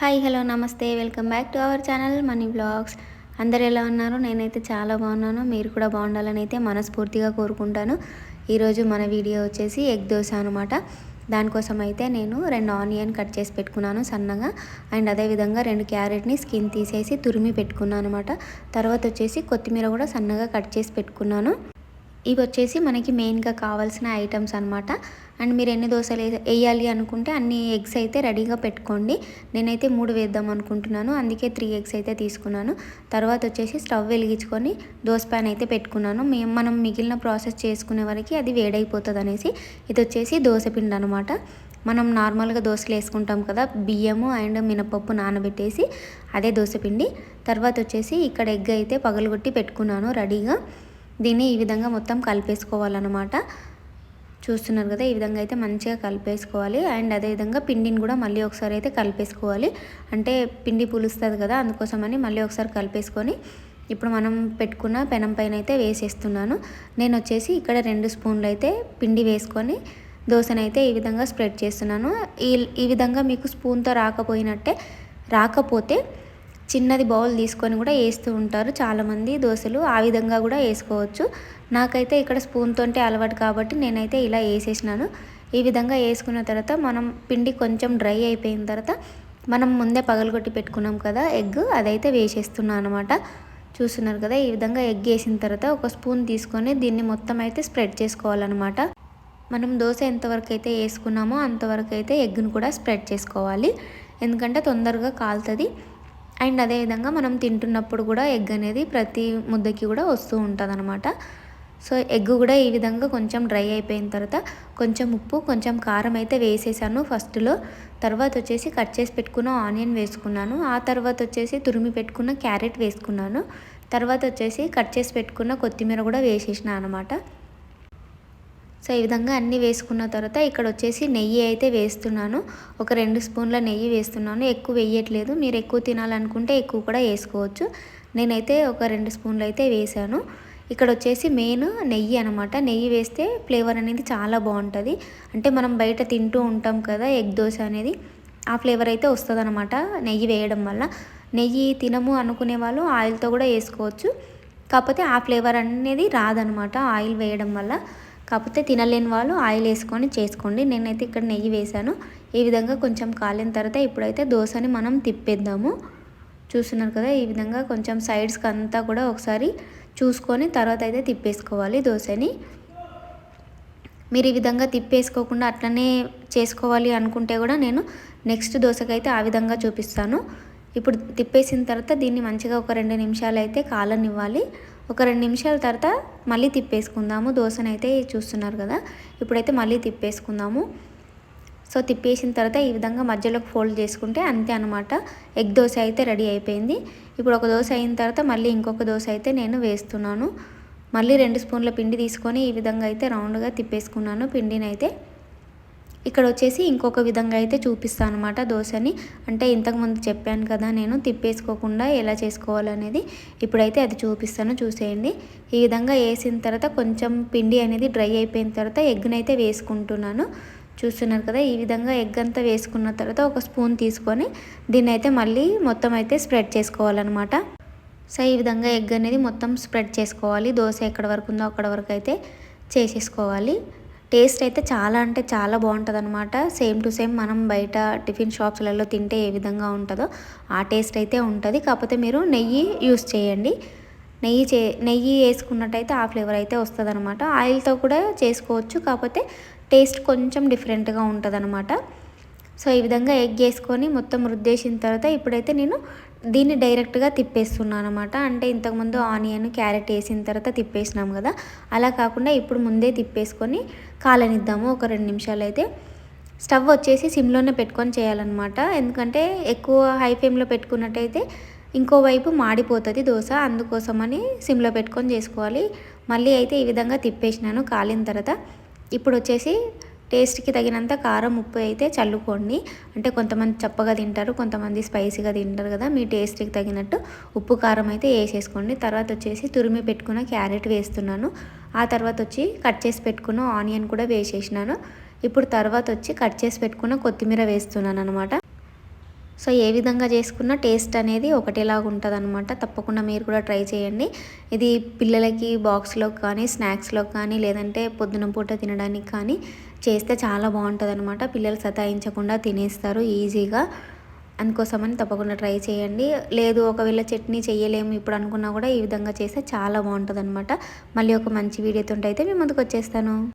Hi hello నమస్తే. Welcome back to our channel money blogs. అందరు ఎలా ఉన్నారు? నేనైతే చాలా బాగున్నాను. మీరు కూడా బాగుండాలని అయితే మనస్ఫూర్తిగా కోరుకుంటాను. ఈరోజు మన వీడియో వచ్చేసి ఎగ్ దోశ అనమాట దానికోసం అయితే నేను రెండు ఆనియన్ కట్ చేసి పెట్టుకున్నాను సన్నగా. అండ్ అదేవిధంగా రెండు క్యారెట్ని స్కిన్ తీసేసి తురిమి పెట్టుకున్నాను అనమాట తర్వాత వచ్చేసి కొత్తిమీర కూడా సన్నగా కట్ చేసి పెట్టుకున్నాను. ఇవి వచ్చేసి మనకి మెయిన్గా కావాల్సిన ఐటమ్స్ అనమాట అండ్ మీరు ఎన్ని దోశలు వేయాలి అనుకుంటే అన్ని ఎగ్స్ అయితే రెడీగా పెట్టుకోండి. నేనైతే మూడు వేద్దాం అనుకుంటున్నాను. అందుకే త్రీ ఎగ్స్ అయితే తీసుకున్నాను. తర్వాత వచ్చేసి స్టవ్ వెలిగించుకొని దోశ ప్యాన్ అయితే పెట్టుకున్నాను. మేము మనం మిగిలిన ప్రాసెస్ చేసుకునే వరకు అది వేడైపోతుంది అనేసి ఇది వచ్చేసి దోశ పిండి అనమాట మనం నార్మల్గా దోశలు వేసుకుంటాం కదా బియ్యము అండ్ మినపప్పు నానబెట్టేసి అదే దోశపిండి తర్వాత వచ్చేసి ఇక్కడ ఎగ్ అయితే పగలగొట్టి పెట్టుకున్నాను రెడీగా. దీన్ని ఈ విధంగా మొత్తం కలిపేసుకోవాలన్నమాట. చూస్తున్నారు కదా ఈ విధంగా అయితే మంచిగా కలిపేసుకోవాలి. అండ్ అదేవిధంగా పిండిని కూడా మళ్ళీ ఒకసారి అయితే కలిపేసుకోవాలి. అంటే పిండి పులుస్తుంది కదా అందుకోసమని మళ్ళీ ఒకసారి కలిపేసుకొని ఇప్పుడు మనం పెట్టుకున్న పెనం పైన అయితే వేసేస్తున్నాను. నేను వచ్చేసి ఇక్కడ రెండు స్పూన్లు అయితే పిండి వేసుకొని దోశనైతే ఈ విధంగా స్ప్రెడ్ చేస్తున్నాను. ఈ ఈ విధంగా మీకు స్పూన్తో రాకపోయినట్టే రాకపోతే చిన్నది బౌల్ తీసుకొని కూడా వేస్తూ ఉంటారు. చాలామంది దోశలు ఆ విధంగా కూడా వేసుకోవచ్చు. నాకైతే ఇక్కడ స్పూన్తోంటే అలవాటు కాబట్టి నేనైతే ఇలా వేసేసినాను. ఈ విధంగా వేసుకున్న తర్వాత మనం పిండి కొంచెం డ్రై అయిపోయిన తర్వాత మనం ముందే పగలగొట్టి పెట్టుకున్నాం కదా ఎగ్ అదైతే వేసేస్తున్నాను అనమాట చూస్తున్నారు కదా ఈ విధంగా ఎగ్ వేసిన తర్వాత ఒక స్పూన్ తీసుకొని దీన్ని మొత్తం అయితే స్ప్రెడ్ చేసుకోవాలన్నమాట. మనం దోశ ఎంతవరకు అయితే వేసుకున్నామో అంతవరకు అయితే ఎగ్ను కూడా స్ప్రెడ్ చేసుకోవాలి. ఎందుకంటే తొందరగా కాలుతుంది. అండ్ అదేవిధంగా మనం తింటున్నప్పుడు కూడా ఎగ్ అనేది ప్రతి ముద్దకి కూడా వస్తూ ఉంటుంది అనమాట సో ఎగ్ కూడా ఈ విధంగా కొంచెం డ్రై అయిపోయిన తర్వాత కొంచెం ఉప్పు కొంచెం కారం అయితే వేసేసాను ఫస్ట్లో. తర్వాత వచ్చేసి కట్ చేసి పెట్టుకున్న ఆనియన్ వేసుకున్నాను. ఆ తర్వాత వచ్చేసి తురిమి పెట్టుకున్న క్యారెట్ వేసుకున్నాను. తర్వాత వచ్చేసి కట్ చేసి పెట్టుకున్న కొత్తిమీర కూడా వేసేసిన అనమాట సో ఈ విధంగా అన్నీ వేసుకున్న తర్వాత ఇక్కడ వచ్చేసి నెయ్యి అయితే వేస్తున్నాను. ఒక రెండు స్పూన్ల నెయ్యి వేస్తున్నాను. ఎక్కువ వేయట్లేదు. మీరు ఎక్కువ తినాలనుకుంటే ఎక్కువ కూడా వేసుకోవచ్చు. నేనైతే ఒక రెండు స్పూన్లు అయితే వేసాను. ఇక్కడ వచ్చేసి మెయిన్ నెయ్యి అనమాట నెయ్యి వేస్తే ఫ్లేవర్ అనేది చాలా బాగుంటుంది. అంటే మనం బయట తింటూ ఉంటాం కదా ఎగ్ దోశ అనేది ఆ ఫ్లేవర్ అయితే వస్తుంది అనమాట నెయ్యి వేయడం వల్ల. నెయ్యి తినము అనుకునే వాళ్ళు ఆయిల్తో కూడా వేసుకోవచ్చు. కాకపోతే ఆ ఫ్లేవర్ అనేది రాదనమాట ఆయిల్ వేయడం వల్ల. కాకపోతే తినలేని వాళ్ళు ఆయిల్ వేసుకొని చేసుకోండి. నేనైతే ఇక్కడ నెయ్యి వేసాను ఈ విధంగా కొంచెం కాలిన తర్వాత ఇప్పుడైతే దోశని మనం తిప్పేద్దాము. చూస్తున్నారు కదా ఈ విధంగా కొంచెం సైడ్స్కి అంతా కూడా ఒకసారి చూసుకొని తర్వాత అయితే తిప్పేసుకోవాలి దోశని. మీరు ఈ విధంగా తిప్పేసుకోకుండా అట్లనే చేసుకోవాలి అనుకుంటే కూడా నేను నెక్స్ట్ దోశకైతే ఆ విధంగా చూపిస్తాను. ఇప్పుడు తిప్పేసిన తర్వాత దీన్ని మంచిగా ఒక రెండు నిమిషాలు అయితే కాలనివ్వాలి. ఒక రెండు నిమిషాల తర్వాత మళ్ళీ తిప్పేసుకుందాము. దోశనైతే చూస్తున్నారు కదా. ఇప్పుడైతే మళ్ళీ తిప్పేసుకుందాము. సో తిప్పేసిన తర్వాత ఈ విధంగా మధ్యలోకి ఫోల్డ్ చేసుకుంటే అంతే అనమాట ఎగ్ దోశ అయితే రెడీ అయిపోయింది. ఇప్పుడు ఒక దోశ అయిన తర్వాత మళ్ళీ ఇంకొక దోశ అయితే నేను వేస్తున్నాను. మళ్ళీ రెండు స్పూన్ల పిండి తీసుకొని ఈ విధంగా అయితే రౌండ్గా తిప్పేసుకున్నాను. పిండిని అయితే ఇక్కడ వచ్చేసి ఇంకొక విధంగా అయితే చూపిస్తాను అనమాట దోశని. అంటే ఇంతకుముందు చెప్పాను కదా నేను తిప్పేసుకోకుండా ఎలా చేసుకోవాలనేది. ఇప్పుడైతే అది చూపిస్తాను చూసేయండి. ఈ విధంగా వేసిన తర్వాత కొంచెం పిండి అనేది డ్రై అయిపోయిన తర్వాత ఎగ్ని అయితే వేసుకుంటున్నాను. చూస్తున్నారు కదా ఈ విధంగా ఎగ్ అంతా వేసుకున్న తర్వాత ఒక స్పూన్ తీసుకొని దీన్ని అయితే మళ్ళీ మొత్తం అయితే స్ప్రెడ్ చేసుకోవాలన్నమాట. సో ఈ విధంగా ఎగ్ అనేది మొత్తం స్ప్రెడ్ చేసుకోవాలి. దోశ ఎక్కడ వరకు ఉందో అక్కడ వరకు అయితే చేసేసుకోవాలి. టేస్ట్ అయితే చాలా అంటే చాలా బాగుంటుంది అనమాట సేమ్ టు సేమ్ మనం బయట టిఫిన్ షాప్స్లలో తింటే ఏ విధంగా ఉంటుందో ఆ టేస్ట్ అయితే ఉంటుంది. కాకపోతే మీరు నెయ్యి యూస్ చేయండి. నెయ్యి చే నెయ్యి వేసుకున్నట్టయితే ఆ ఫ్లేవర్ అయితే వస్తుంది అనమాట ఆయిల్తో కూడా చేసుకోవచ్చు. కాకపోతే టేస్ట్ కొంచెం డిఫరెంట్గా ఉంటుంది అనమాట సో ఈ విధంగా ఎగ్ వేసుకొని మొత్తం రుద్దేసిన తర్వాత ఇప్పుడైతే నేను దీన్ని డైరెక్ట్గా తిప్పేస్తున్నాను అనమాట అంటే ఇంతకుముందు ఆనియన్ క్యారెట్ వేసిన తర్వాత తిప్పేసినాం కదా. అలా కాకుండా ఇప్పుడు ముందే తిప్పేసుకొని కాలనిద్దాము. ఒక రెండు నిమిషాలు అయితే స్టవ్ వచ్చేసి సిమ్లోనే పెట్టుకొని చేయాలన్నమాట. ఎందుకంటే ఎక్కువ హై ఫ్లేమ్లో పెట్టుకున్నట్టయితే ఇంకోవైపు మాడిపోతుంది దోశ. అందుకోసమని సిమ్లో పెట్టుకొని చేసుకోవాలి. మళ్ళీ అయితే ఈ విధంగా తిప్పేసినాను. కాలిన తర్వాత ఇప్పుడు వచ్చేసి టేస్ట్కి తగినంత కారం ఉప్పు అయితే చల్లుకోండి. అంటే కొంతమంది చప్పగా తింటారు కొంతమంది స్పైసీగా తింటారు కదా మీ టేస్ట్కి తగినట్టు ఉప్పు కారం అయితే వేసేసుకోండి. తర్వాత వచ్చేసి తురిమి పెట్టుకున్న క్యారెట్ వేస్తున్నాను. ఆ తర్వాత వచ్చి కట్ చేసి పెట్టుకున్న ఆనియన్ కూడా వేసేసినాను. ఇప్పుడు తర్వాత వచ్చి కట్ చేసి పెట్టుకున్న కొత్తిమీర వేస్తున్నాను అనమాట సో ఏ విధంగా చేసుకున్న టేస్ట్ అనేది ఒకటేలాగా ఉంటుంది అనమాట తప్పకుండా మీరు కూడా ట్రై చేయండి. ఇది పిల్లలకి బాక్స్లో కానీ స్నాక్స్లో కానీ లేదంటే పొద్దున పూట తినడానికి కానీ చేస్తే చాలా బాగుంటుంది అనమాట పిల్లలు సతాయించకుండా తినేస్తారు ఈజీగా. అందుకోసమని తప్పకుండా ట్రై చేయండి. లేదు ఒకవేళ చట్నీ చేయలేము ఇప్పుడు అనుకున్నా కూడా ఈ విధంగా చేస్తే చాలా బాగుంటుంది మళ్ళీ ఒక మంచి వీడియోతో అయితే మేము ముందుకు వచ్చేస్తాను.